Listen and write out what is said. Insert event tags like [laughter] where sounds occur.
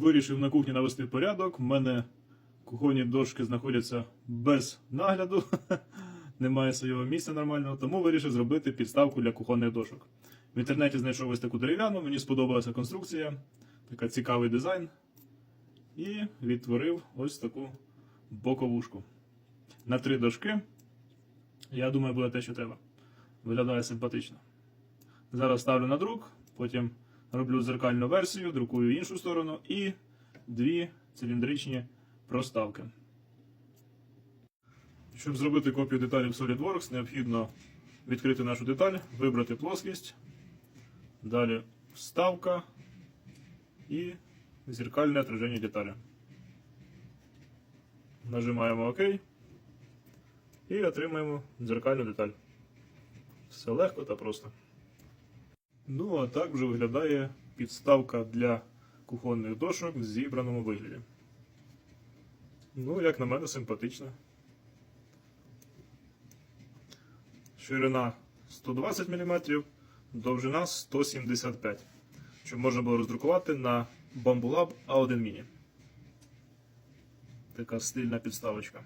Вирішив на кухні навести порядок. У мене кухонні дошки знаходяться без нагляду, [laughs] немає свого місця нормального, тому вирішив зробити підставку для кухонних дошок. В інтернеті знайшов ось таку дерев'яну, мені сподобалася конструкція, така цікавий дизайн. І відтворив ось таку боковушку. На три дошки. Я думаю, буде те, що треба. Виглядає симпатично. Зараз ставлю на друк, потім роблю дзеркальну версію, друкую іншу сторону і дві циліндричні проставки. Щоб зробити копію деталі в SolidWorks, необхідно відкрити нашу деталь, вибрати плоскість, далі вставка і зеркальне отраження деталі. Нажимаємо ОК і отримаємо дзеркальну деталь. Все легко та просто. Ну, а так вже виглядає підставка для кухонних дошок в зібраному вигляді. Ну, як на мене, симпатично. Ширина 120 мм, довжина 175 Щоб можна було роздрукувати на Bamboo Lab A1 Mini. Така стильна підставочка.